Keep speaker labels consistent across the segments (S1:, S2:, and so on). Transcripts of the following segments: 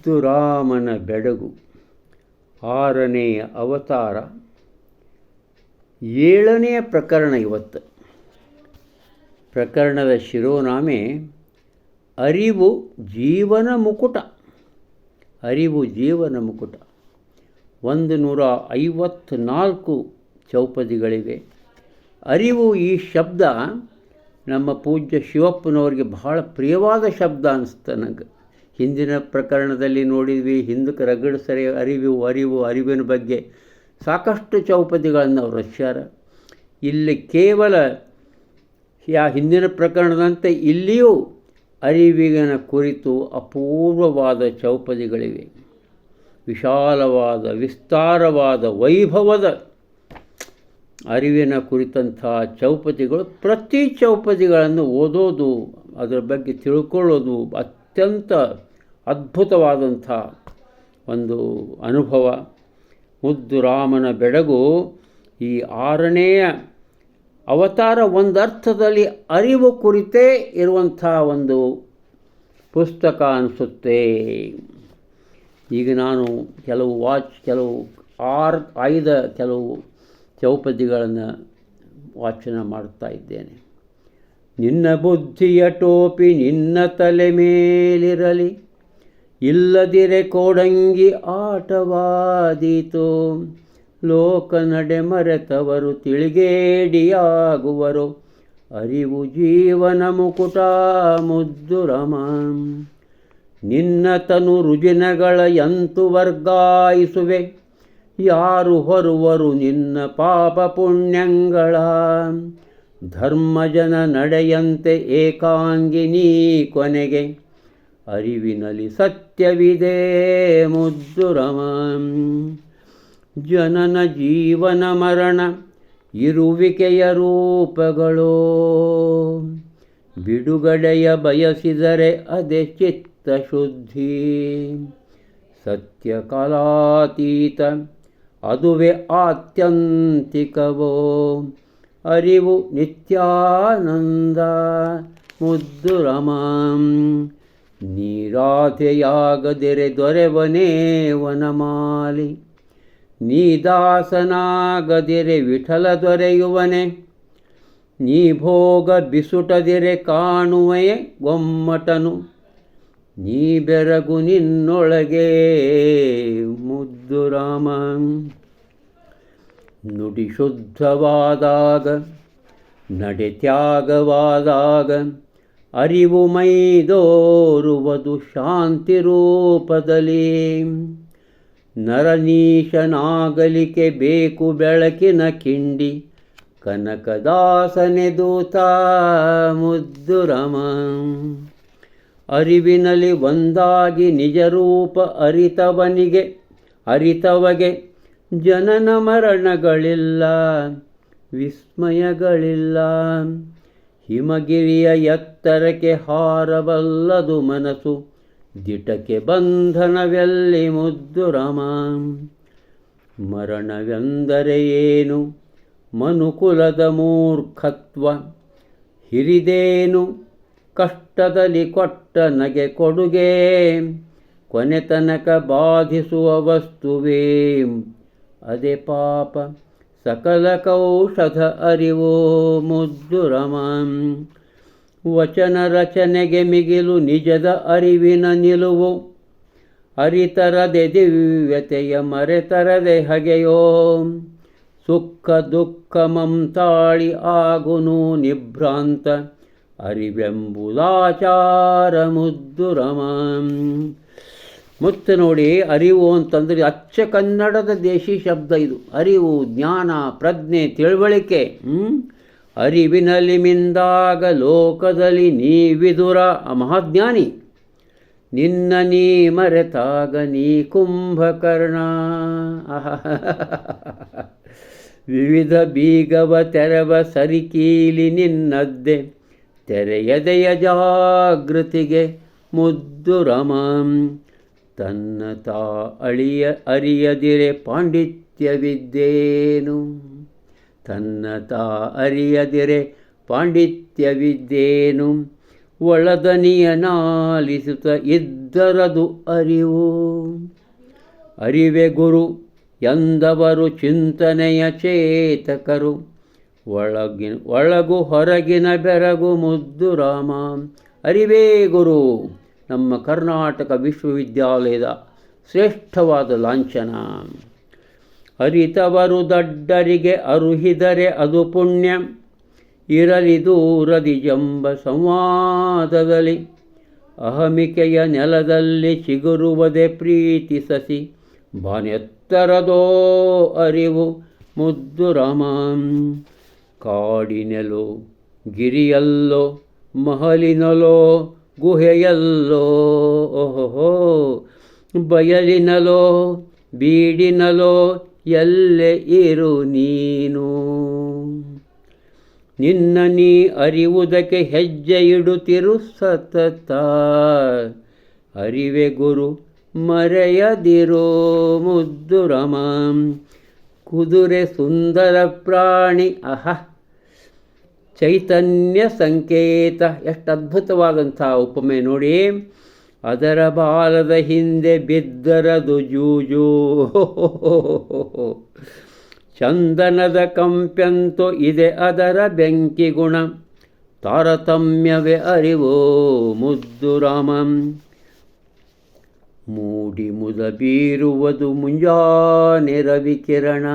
S1: ಮುದ್ದು ರಾಮನ ಬೆಡಗು. ಆರನೆಯ ಅವತಾರ. ಏಳನೆಯ ಪ್ರಕರಣ ಇವತ್ತು. ಪ್ರಕರಣದ ಶಿರೋನಾಮೆ ಅರಿವು ಜೀವನ ಮುಕುಟ. ಅರಿವು ಜೀವನ ಮುಕುಟ. ಒಂದು ನೂರ ಐವತ್ತ್ನಾಲ್ಕು ಚೌಪದಿಗಳಿವೆ. ಅರಿವು ಈ ಶಬ್ದ ನಮ್ಮ ಪೂಜ್ಯ ಶಿವಪ್ಪನವರಿಗೆ ಬಹಳ ಪ್ರಿಯವಾದ ಶಬ್ದ ಅನ್ನಿಸ್ತು ನನಗೆ. ಹಿಂದಿನ ಪ್ರಕರಣದಲ್ಲಿ ನೋಡಿದ್ವಿ ಹಿಂದಕ್ಕೆ ರಗಡ ಸರಿ ಅರಿವು ಅರಿವು, ಅರಿವಿನ ಬಗ್ಗೆ ಸಾಕಷ್ಟು ಚೌಪದಿಗಳನ್ನು ಅವರು ರಚ್ಯಾರ ಇಲ್ಲಿ ಕೇವಲ ಯಾ ಹಿಂದಿನ ಪ್ರಕರಣದಂತೆ ಇಲ್ಲಿಯೂ ಅರಿವಿನ ಕುರಿತು ಅಪೂರ್ವವಾದ ಚೌಪದಿಗಳಿವೆ ವಿಶಾಲವಾದ, ವಿಸ್ತಾರವಾದ, ವೈಭವದ ಅರಿವಿನ ಕುರಿತಂಥ ಚೌಪದಿಗಳು ಪ್ರತಿ ಚೌಪದಿಗಳನ್ನು ಓದೋದು, ಅದರ ಬಗ್ಗೆ ತಿಳ್ಕೊಳ್ಳೋದು ಅತ್ಯಂತ ಅದ್ಭುತವಾದಂಥ ಒಂದು ಅನುಭವ. ಮುದ್ದು ರಾಮನ ಬೆಡಗು ಈ ಆರನೆಯ ಅವತಾರ ಒಂದು ಅರ್ಥದಲ್ಲಿ ಅರಿವು ಕುರಿತೇ ಇರುವಂಥ ಒಂದು ಪುಸ್ತಕ ಅನಿಸುತ್ತೆ. ಈಗ ನಾನು ಕೆಲವು ವಾಚ್, ಕೆಲವು ಆರ್, ಐದ ಕೆಲವು ಚೌಪದಿಗಳನ್ನು ವಾಚನ ಮಾಡ್ತಾ ಇದ್ದೇನೆ. ನಿನ್ನ ಬುದ್ಧಿಯ ಟೋಪಿ ನಿನ್ನ ತಲೆ ಮೇಲಿರಲಿ. ಇಲ್ಲದಿರೆ ಕೋಡಂಗಿ ಆಟವಾದೀತು. ಲೋಕ ನಡೆ ಮರೆತವರು ತಿಳಿಗೇಡಿಯಾಗುವರು. ಅರಿವು ಜೀವನ ಮುಕುಟ ಮುದ್ದು ರಮ ನಿನ್ನ ತನು ರುಜಿನಗಳ ಎಂತು ವರ್ಗಾಯಿಸುವೆ. ಯಾರು ಹೊರುವರು ನಿನ್ನ ಪಾಪ ಪುಣ್ಯಂಗಳ. ಧರ್ಮಜನ ನಡೆಯಂತೆ ಏಕಾಂಗಿನೀ ಕೊನೆಗೆ. ಅರಿವಿನಲ್ಲಿ ಸತ್ಯವಿದೆ ಮುದ್ದುರಮ ಜನನ ಜೀವನ ಮರಣ ಇರುವಿಕೆಯ ರೂಪಗಳು. ಬಿಡುಗಡೆಯ ಬಯಸಿದರೆ ಅದೇ ಚಿತ್ತಶುದ್ಧಿ ಸತ್ಯ ಕಾಲಾತೀತ, ಅದುವೇ ಆತ್ಯಂತಿಕವೋ. ಅರಿವು ನಿತ್ಯಾನಂದ, ಮುದ್ದು ರಮಾಂ. ನೀರಾಧೆಯಾಗದಿರೆ ದೊರೆವನೇ ವನಮಾಲಿ ನೀ ದಾಸನಾಗದಿರೆ ವಿಠಲ ದೊರೆಯುವನೆ ನೀ ಭೋಗ ಬಿಸುಟದಿರೆ ಕಾಣುವೆಯೇ ಗೊಮ್ಮಟನು ನೀ ಬೆರಗು ನಿನ್ನೊಳಗೆ ಮುದ್ದು ರಾಮ ನುಡಿ ಶುದ್ಧವಾದಾಗ ನಡೆ ತ್ಯಾಗವಾದಾಗ ಅರಿವು ಮೈದೋರುವುದು ಶಾಂತಿ ರೂಪದಲ್ಲಿ. ನರನೀಶನಾಗಲಿಕೆ ಬೇಕು ಬೆಳಕಿನ ಕಿಂಡಿ, ಕನಕದಾಸನೆ ದೂತ ಮುದ್ದು ರಮ ಅರಿವಿನಲ್ಲಿ ಒಂದಾಗಿ ನಿಜರೂಪ ಅರಿತವನಿಗೆ, ಅರಿತವಗೆ ಜನನ ಮರಣಗಳಿಲ್ಲ, ವಿಸ್ಮಯಗಳಿಲ್ಲ. ಹಿಮಗಿರಿಯ ಎತ್ತರಕ್ಕೆ ಹಾರಬಲ್ಲದು ಮನಸ್ಸು, ದಿಟಕ್ಕೆ ಬಂಧನವೆಲ್ಲಿ ಮುದ್ದು ರಮ. ಮರಣವೆಂದರೆ ಏನು? ಮನುಕುಲದ ಮೂರ್ಖತ್ವ. ಹಿರಿದೇನು? ಕಷ್ಟದಲ್ಲಿ ಕೊಟ್ಟ ನಗೆ ಕೊಡುಗೆ. ಕೊನೆತನಕ ಬಾಧಿಸುವ ವಸ್ತುವೇ? ಅದೇ ಪಾಪ. ಸಕಲ ಕೌಷಧ ಅರಿವೋ ಮುದ್ದುರಮಂ ವಚನ ರಚನೆಗೆ ಮಿಗಿಲು ನಿಜದ ಅರಿವಿನ ನಿಲುವು. ಅರಿತರದೆ ದಿವ್ಯತೆಯ ಮರೆತರದೆ ಹಗೆಯೋ. ಸುಖ ದುಃಖ ಮಮತಾಳಿ ಆಗುನು ನಿಭ್ರಾಂತ. ಅರಿವೆಂಬುದಾಚಾರ ಮುದ್ದು ರಮ. ಮುತ್ತು ನೋಡಿ ಅರಿವು ಅಂತಂದರೆ ಅಚ್ಚ ಕನ್ನಡದ ದೇಶಿ ಶಬ್ದ ಇದು. ಅರಿವು, ಜ್ಞಾನ, ಪ್ರಜ್ಞೆ, ತಿಳುವಳಿಕೆ ಅರಿವಿನಲ್ಲಿ ಮಿಂದಾಗ ಲೋಕದಲ್ಲಿ ನೀ ವಿದುರ ಮಹಾಜ್ಞಾನಿ, ನಿನ್ನ ನೀ ಮರೆತಾಗ ನೀ ಕುಂಭಕರ್ಣ. ವಿವಿಧ ಬೀಗವ ತೆರವ ಸರಿಕೀಲಿ ನಿನ್ನದ್ದೆ. ತೆರೆಯದೆಯ ಜಾಗೃತಿಗೆ ಮುದ್ದು ರಮಂ. ತನ್ನ ತಾ ಅಳಿಯ ಅರಿಯದಿರೆ ಪಾಂಡಿತ್ಯವಿದ್ದೇನು? ತನ್ನ ತಾ ಅರಿಯದಿರೆ ಪಾಂಡಿತ್ಯವಿದ್ದೇನು? ಒಳದನಿಯ ನಾಲಿಸುತ್ತ ಇದ್ದರದು ಅರಿವು. ಅರಿವೆ ಗುರು ಎಂದವರು ಚಿಂತನೆಯ ಚೇತಕರು. ಒಳಗಿನ ಒಳಗು ಹೊರಗಿನ ಬೆರಗು ಮುದ್ದು ರಾಮ. ಅರಿವೇ ಗುರು. ನಮ್ಮ ಕರ್ನಾಟಕ ವಿಶ್ವವಿದ್ಯಾಲಯದ ಶ್ರೇಷ್ಠವಾದ ಲಾಂಛನ. ಅರಿತವರು ದಡ್ಡರಿಗೆ ಅರುಹಿದರೆ ಅದು ಪುಣ್ಯ. ಇರಲಿ ದೂರದಿ ಜಂಬ ಸಂವಾದದಲ್ಲಿ, ಅಹಮಿಕೆಯ ನೆಲದಲ್ಲಿ ಚಿಗುರುವುದೇ ಪ್ರೀತಿ ಸಸಿ. ಬಾನೆತ್ತರದೋ ಅರಿವು ಮುದ್ದು ರಾಮ. ಕಾಡಿನೆಲೋ, ಗಿರಿಯಲ್ಲೋ, ಮಹಲಿನಲೋ ಗುಹೆಯಲ್ಲೋ ಓಹೋ ಬಯಲಿನಲೋ, ಬೀಡಿನಲೋ, ಎಲ್ಲೆ ಇರು ನೀನು? ನಿನ್ನ ನೀ ಅರಿವುದಕ್ಕೆ ಹೆಜ್ಜೆ ಇಡುತ್ತಿರು ಸತತ. ಅರಿವೆ ಗುರು ಮರೆಯದಿರೋ ಮುದ್ದುರಮ ಕುದುರೆ ಸುಂದರ ಪ್ರಾಣಿ, ಅಹ. ಚೈತನ್ಯ ಸಂಕೇತ ಎಷ್ಟು ಅದ್ಭುತವಾದಂಥ ಉಪಮೆ ನೋಡಿ. ಅದರ ಬಾಲದ ಹಿಂದೆ ಬಿದ್ದರದು ಜೂಜು. ಚಂದನದ ಕಂಪ್ಯಂತೋ ಇದೆ ಅದರ ಬೆಂಕಿ ಗುಣ. ತಾರತಮ್ಯವೇ ಅರಿವೋ ಮುದ್ದು ರಾಮಂ. ಮೂಡಿ ಮುದ ಬೀರುವುದು ಮುಂಜಾನೆ ರವಿಕಿರಣ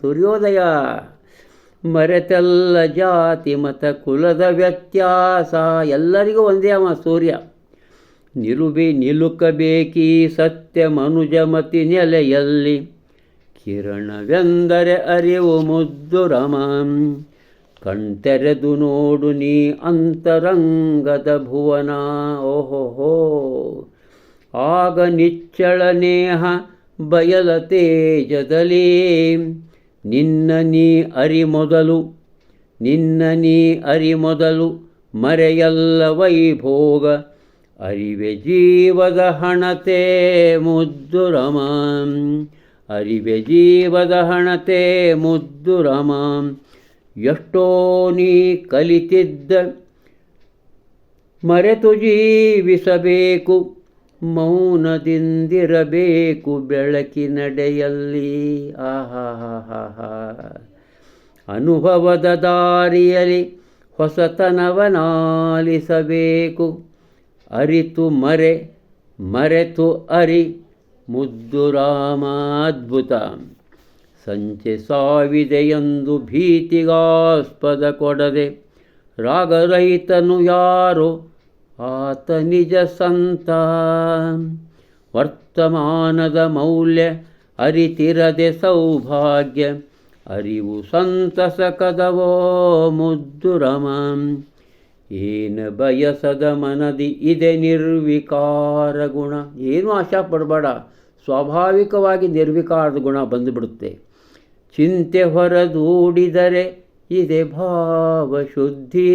S1: ಸೂರ್ಯೋದಯ. ಮರೆತೆಲ್ಲ ಜಾತಿ, ಮತ, ಕುಲದ ವ್ಯತ್ಯಾಸ, ಎಲ್ಲರಿಗೂ ಒಂದೇ ಅವ ಸೂರ್ಯ. ನಿಲುಬಿ ನಿಲುಕಬೇಕೀ ಸತ್ಯ ಮನುಜಮತಿ ನೆಲೆಯಲ್ಲಿ. ಕಿರಣವೆಂದರೆ ಅರಿವು ಮುದ್ದು ರಮಂ. ಕಣ್ತೆರೆದು ನೋಡು ನೀ ಅಂತರಂಗದ ಭುವನ. ಓಹೋಹೋ ಆಗ ನಿಚ್ಚಳ ನೇಹ ಬಯಲ ತೇಜದಲ್ಲಿ. ನಿನ್ನ ನೀ ಅರಿ ಮೊದಲು, ನಿನ್ನ ನೀ ಅರಿ ಮೊದಲು ಮರೆಯಲ್ಲ ವೈಭೋಗ. ಅರಿವೆ ಜೀವದ ಹಣತೆ ಮುದ್ದು ರಮಾಂ. ಅರಿವೆ ಜೀವದ ಹಣತೆ ಮುದ್ದು ರಮಾಂ. ಎಷ್ಟೋ ನೀ ಕಲಿತಿದ್ದ ಮರೆತು ಜೀವಿಸಬೇಕು. ಮೌನದಿಂದಿರಬೇಕು ಬೆಳಕಿನಡೆಯಲ್ಲಿ ಆಹಾಹಾಹಾ ಅನುಭವದ ದಾರಿಯಲ್ಲಿ ಹೊಸತನವನಾಲಿಸಬೇಕು. ಅರಿತು ಮರೆ, ಮರೆತು ಅರಿ, ಮುದ್ದು ರಾಮಾದ್ಭುತ. ಸಂಚೆ ಸಾವಿದೆಯೆಂದು ಭೀತಿಗಾಸ್ಪದ ಕೊಡದೆ ರಾಗರಹಿತನು ಯಾರೋ? ಆತ ನಿಜ ಸಂತ. ವರ್ತಮಾನದ ಮೌಲ್ಯ ಅರಿತಿರದೆ ಸೌಭಾಗ್ಯ. ಅರಿವು ಸಂತಸ ಕದವೋ ಮುದ್ದುರಮ ಏನ ಬಯಸದ ಮನದಿ ಇದೆ ನಿರ್ವಿಕಾರ ಗುಣ. ಏನು ಆಶಾ ಪಡಬೇಡ. ಸ್ವಾಭಾವಿಕವಾಗಿ ನಿರ್ವಿಕಾರದ ಗುಣ ಬಂದುಬಿಡುತ್ತೆ. ಚಿಂತೆ ಹೊರದೂಡಿದರೆ ಇದೆ ಭಾವಶುದ್ಧಿ.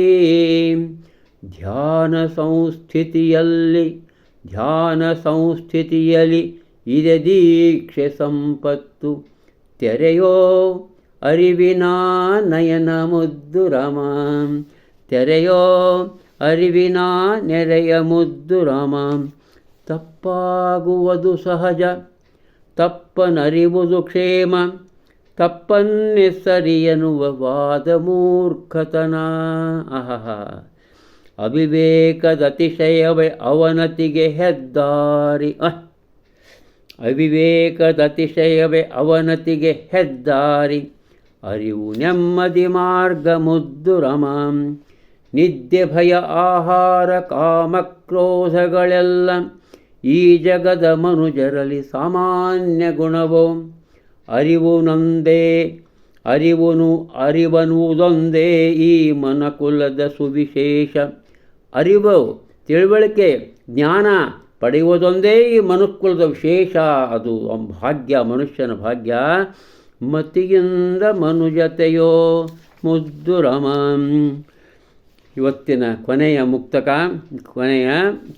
S1: ಧ್ಯಾನ ಸಂಸ್ಥಿತಿಯಲ್ಲಿ ಧ್ಯಾನ ಸಂಸ್ಥಿತಿಯಲ್ಲಿ ಇದೆ ದೀಕ್ಷೆ ಸಂಪತ್ತು. ತೆರೆಯೋ ಅರಿವಿನ ನಯನ ಮುದ್ದು ರಾಮ. ತೆರೆಯೋ ಅರಿವಿನ ನೆರೆಯ ಮುದ್ದು ತಪ್ಪಾಗುವುದು ಸಹಜ, ತಪ್ಪನರಿವುದು ಕ್ಷೇಮ. ತಪ್ಪನ್ನೇ ಎನ್ನುವ ವಾದ ಮೂರ್ಖತನ ಅಹಹ. ಅವಿವೇಕದತಿಶಯವೇ ಅವನತಿಗೆ ಹೆದ್ದಾರಿ. ಅವಿವೇಕದತಿಶಯವೇ ಅವನತಿಗೆ ಹೆದ್ದಾರಿ. ಅರಿವು ನೆಮ್ಮದಿ ಮಾರ್ಗ ಮುದ್ದು ರಮಂ. ನಿದ್ದೆ ಭಯ ಆಹಾರ ಕಾಮಕ್ರೋಧಗಳೆಲ್ಲ ಈ ಜಗದ ಮನುಜರಲ್ಲಿ ಸಾಮಾನ್ಯ ಗುಣವೋ. ಅರಿವು ನಂದೇ, ಅರಿವುನು ಅರಿವನುವುದೊಂದೇ ಈ ಮನಕುಲದ ಸುವಿಶೇಷ. ಅರಿವು, ತಿಳುವಳಿಕೆ, ಜ್ಞಾನ ಪಡೆಯುವುದೊಂದೇ ಈ ಮನುಕುಲದ ವಿಶೇಷ. ಅದು ಭಾಗ್ಯ, ಮನುಷ್ಯನ ಭಾಗ್ಯ. ಮತಿಯಿಂದ ಮನುಜತೆಯೋ ಮುದ್ದು ರಮ. ಇವತ್ತಿನ ಕೊನೆಯ ಮುಕ್ತಕ, ಕೊನೆಯ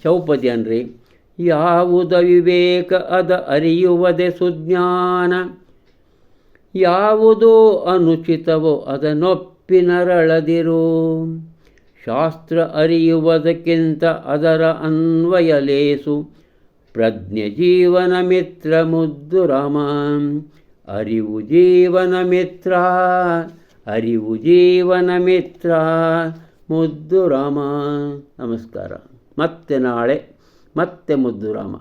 S1: ಚೌಪದಿ ಅನ್ರಿ. ಯಾವುದು ವಿವೇಕ ಅದ ಅರಿಯುವುದೇ ಸುಜ್ಞಾನ. ಯಾವುದೋ ಅನುಚಿತವೋ ಅದನ್ನೊಪ್ಪಿನರಳದಿರು ಶಾಸ್ತ್ರ ಅರಿಯುವುದಕ್ಕಿಂತ ಅದರ ಅನ್ವಯಲೇಸು. ಪ್ರಜ್ಞೆ ಜೀವನ ಮಿತ್ರ ಮುದ್ದು ರಾಮ. ಅರಿವು ಜೀವನ ಮಿತ್ರ. ಅರಿವು ಜೀವನ ಮಿತ್ರ ಮುದ್ದು ರಾಮ. ನಮಸ್ಕಾರ. ಮತ್ತೆ ನಾಳೆ, ಮತ್ತೆ ಮುದ್ದು ರಾಮ.